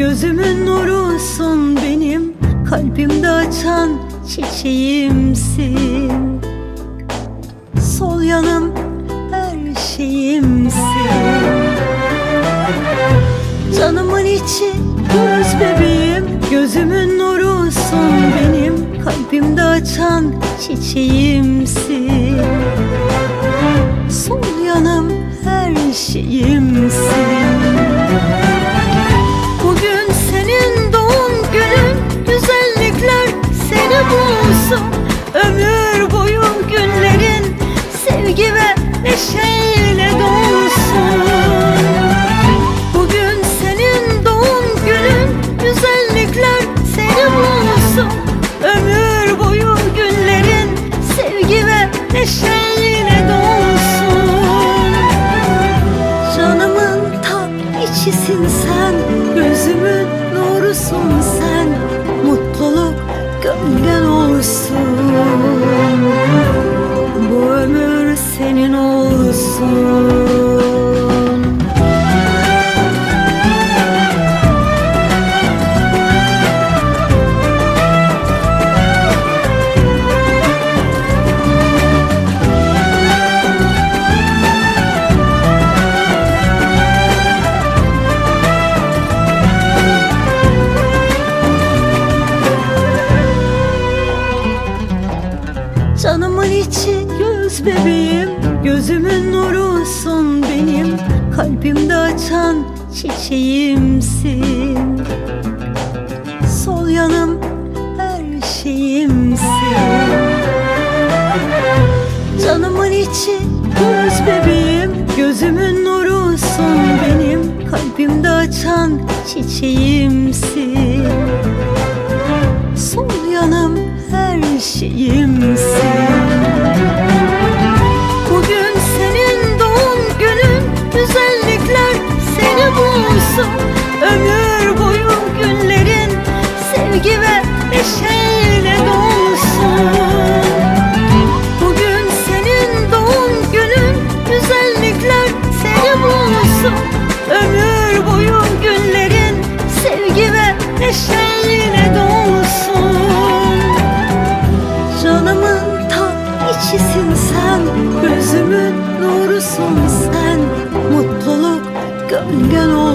Gözümün nurusun benim. Kalbimde açan çiçeğimsin. Sol yanım her şeyimsin. Canımın içi göz bebeğim. Gözümün nurusun benim. Kalbimde açan çiçeğimsin. Sol yanım her şeyimsin içisin sen Gözümün nurusun sen Mutluluk gönlün olsun. Bu ömür senin olsun göz bebeğim Gözümün nurusun benim Kalbimde açan çiçeğimsin. Sol yanım her şeyimsin. Canımın içi göz bebeğim Gözümün nurusun benim Kalbimde açan çiçeğimsin Nurusun sen Mutluluk gölgen olsun